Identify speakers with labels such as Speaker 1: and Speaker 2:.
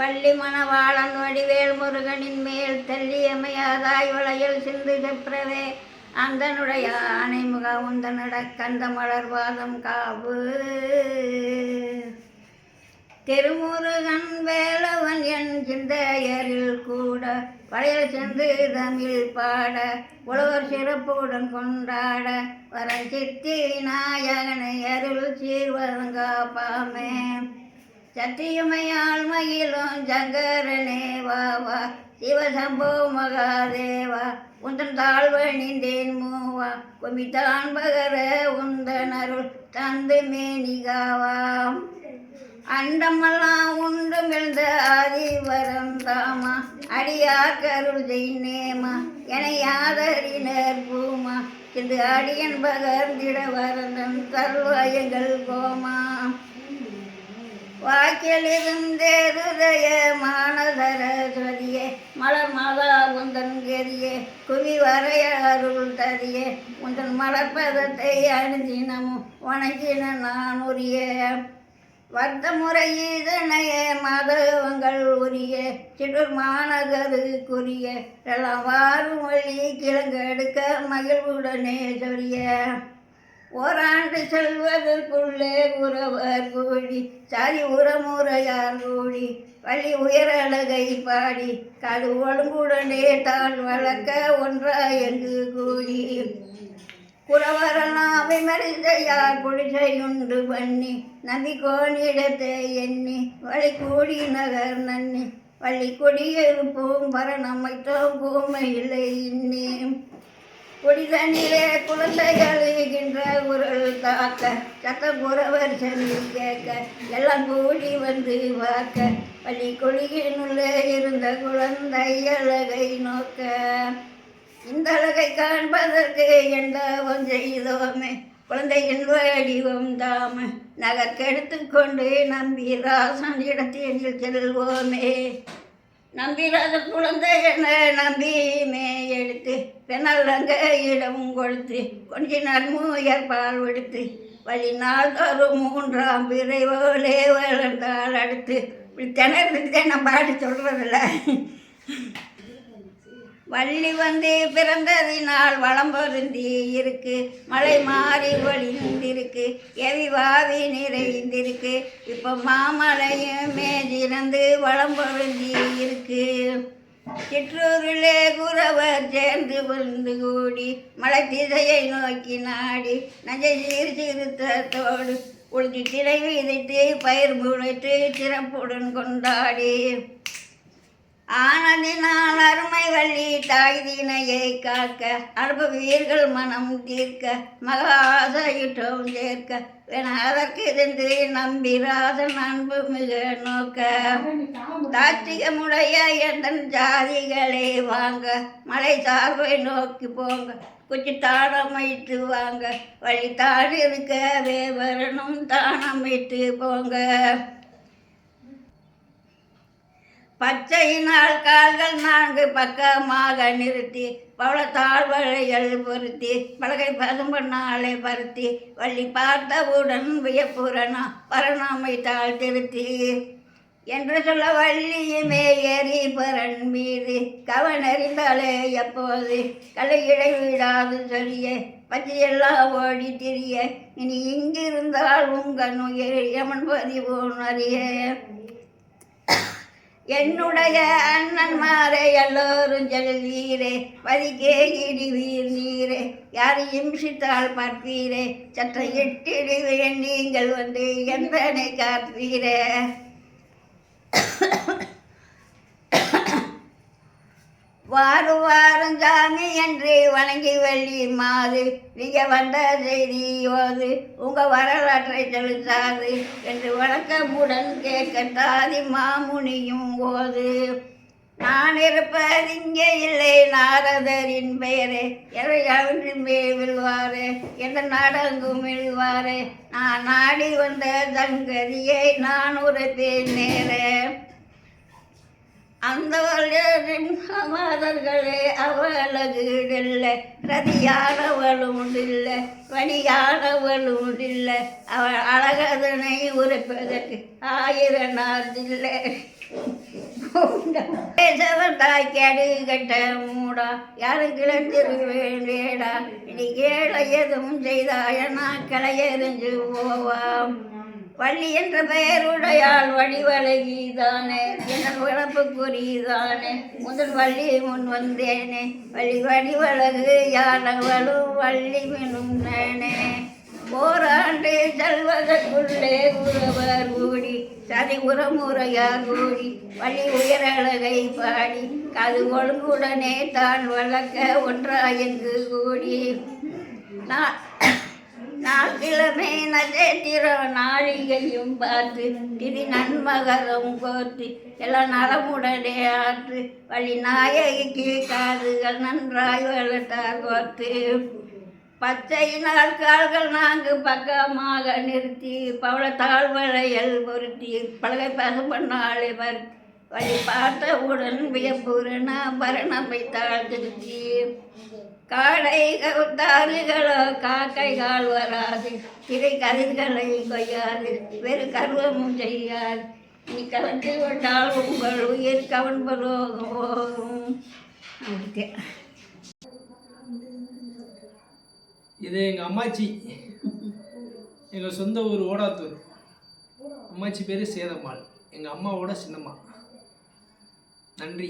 Speaker 1: வள்ளி மணவாளன் வடிவேல் முருகனின் மேல் தெல்லியமையாதாய் வளையல் சிந்து செप्रவே அந்தனுடைய ஆனைமுக உந்தனட கந்த மலர்வாதம் காவு. திருமுருகன் வேலவன் என் சிந்தையரில் கூட வளையல் சென்று தமிழ் பாட உழவர் சிறப்புடன் கொண்டாட வர சித்தி நாயகனை அருள் சீர்வதங்காப்பாமே சத்தியமையால் மகிழும் சங்கரனே வா வா. சிவசம்போ மகாதேவா. உந்தன் தாழ்வணிந்தேன் மூவா. குமிதான் பகர உந்தன் அருள் தந்து மேனிகாவாம். அண்டமெல்லாம் உண்டு மிழ்ந்த ஆதிவரம் தாமா. அடியார் கருள் செய்நேமா என யாதறினர் பூமா. இது அடியன் பகர்ந்திட வரந்தன் தருவாயங்கள் கோமா. வாக்கிலிருந்தேருதய மானதரஸ்வதியே மலர் மாதா உந்தன் கெரியே குவி வரைய அருள் தரியே. உந்தன் மலர்பதத்தை அணிந்தினமும் வணங்கின நான் உரிய வர்த்த முறை மாதவங்கள் உரிய. சிற்றூர் மாநகருக்குரிய. எல்லாம் வாரும் வழி கிழங்கெடுக்க மகிழ்வுடனே சொரிய. ஓராண்டு செல்வதற்குள்ளே உறவர் கூடி சாதி உரமுறையார் கூடி வழி உயரழகை பாடி காது ஒழுங்குடனே தான் வளர்க்க ஒன்றா என்று கூடி குறவரெல்லாம் விமரிசையார் குடிசையுண்டு பண்ணி நம்பி கோணிடத்தை எண்ணி வழி கூடி நகர் நன்னி வள்ளி கொடியிருப்போம் பரணமைத்தோம் பூமை இல்லை இன்னி. குடிதண்ணீரே குழந்தைகள் இருக்கின்ற குரல் தாக்க சத்த புறவர் சொல்லி கேட்க எல்லாம் கூடி வந்து பார்க்க பள்ளி கொடியினுள்ளே இருந்த குழந்தை அழகை நோக்க. இந்த அழகை காண்பதற்கு எந்த செய்தோமே குழந்தையின் வடிவம் தாம நகர்க்கெடுத்து கொண்டு நம்பி ராசன் இடத்தில் செல்வோமே. நம்பிராத குழந்தை என மே எடுத்து பெண்ணல்லங்க இடமும் கொடுத்து கொஞ்ச நன்முயர் பால் எடுத்து வழி நாள் தரும் மூன்றாம் விரைவோலே வளர்ந்தால் அடுத்து. இப்படி திணறதுக்கு நான் பாடி சொல்கிறதில்ல வள்ளி வந்து பிறந்ததினால் வளம் பொருந்தி இருக்கு. மலை மாறி ஒளிந்திருக்கு. எவி வாவி நிறைந்திருக்கு. இப்போ மாமலையும் மேஜிறந்து வளம் பொருந்தி இருக்கு. சிற்றூரிலே குறவர் சேர்ந்து விழுந்து கூடி மலை திசையை நோக்கி நாடி நஞ்சை சீர் சீர்த்தத்தோடு உழுதி திரை விதைத்து பயிர் முளைத்து சிறப்புடன் கொண்டாடி. ஆனதினால் அருமை வள்ளி தாய்தினையை காக்க அனுபவீர்கள் மனம் தீர்க்க மகாசையிட்டோம் சேர்க்க என அதற்கு இருந்து நம்பிராசன் அன்பு மிக நோக்க. தாத்திகமுடைய எந்தன் ஜாதிகளை வாங்க மலை சார்பை நோக்கி போங்க குச்சி தாளமைத்து வாங்க வழி தாழ் இருக்கவே வரணும் தானமைத்து போங்க. பச்சையினால் கால்கள் நான்கு பக்கமாக நிறுத்தி பவள தாழ்வளைகள் பொருத்தி பலகை பசும்பொன்னாலை பருத்தி வள்ளி பார்த்தவுடன் வியப்புறனா பரணாமை தாழ் திருத்தி. என்று சொல்ல வள்ளியுமே ஏறி பரன் மீது கவனறிந்தாலே எப்போது கலை இடைவிடாது சொல்லியே பச்சையெல்லாம் ஓடி திரிய இனி இங்கிருந்தால் உங்கள் உயிர் யமன் பதிவு அறிய என்னுடைய அண்ணன்மாரை எல்லோரும் செல்வீரே வரிகே இடிவீர் நீரே யாரையும் சித்தால் பார்ப்பீரே சற்றை எட்டிடுவேன் நீங்கள் வந்து எந்தனை காப்பீரே. வாரு வாரும் சாமி என்று வணங்கி வள்ளி மாது நீங்க வந்த செய்தி யோது உங்க வரலாற்றை செலுத்தாது என்று வணக்கமுடன் கேட்க தாதி மாமுனியும் ஓது. நான் இருப்பது இங்கே இல்லை நாரதரின் பெயரே எவை அவின்றின் விழுவாரே எந்த நாடங்கும் விழுவாரே நான் நாடி வந்த தங்கதியை நான் உரைப்பேன் நேரே அந்த மாதர்களே அவளகுடில்ல ரதியானவளும் இல்லை வழியானவளும் இல்லை அவள் அழகதனை உரைப்பதற்கு ஆயிரம் நாள் இல்லை பேசவந்தாய் கேடு கட்ட மூடா யாரும் கிளந்திருவேன் வேடா நீ கேள எதுவும் செய்தாய நாக்களை எரிஞ்சு போவாம். வள்ளி என்ற பெயருடையாள் வழிவழகிதானே என் உழப்பு குறிதானே முதல் வள்ளி முன் வந்தேனே. வள்ளி வடிவழகு யானவளும் வள்ளி மினும் நானே ஓராண்டு செல்வதற்குள்ளே உறவர் கூடி சதி உரமுறையார் கூடி வழி உயரழகை பாடி கது ஒழுங்குடனே தான் வளர்க்க ஒன்றாயங்கு கூடி. நான் நாட்கிழமை நட்சத்திரம் நாழிகையும் பார்த்து திரு நன்மகரம் கோர்த்து எல்லாம் நலமுடனே ஆற்று வழி நாயகிக்கு காதுகள் நன்றாய் வளர்த்தார் கோர்த்து பச்சை நாற்கால்கள் நான்கு பக்கமாக நிறுத்தி பவள தாழ்வளையல் பொருத்தி பலகை பசும்பண்ணாளை பருத்தி வழி பார்த்தவுடன் வியப்புறன பரணமை தாழ்த்திருத்தி காடைகள் கவுத்தாறுகளோ காக்கைகள் வராது. திரை கதிர்களை கொய்யாது வேறு கர்வமும் செய்யாது. நீ கலந்து கொண்டால் உங்கள் உயிர் கவன்பலோகம்
Speaker 2: இது எங்கள் அம்மாச்சி. எங்கள் சொந்த ஊர் ஓடாத்தூர். அம்மாச்சி பேர் சேதம்மாள். எங்கள் அம்மாவோட சின்னம்மா. நன்றி.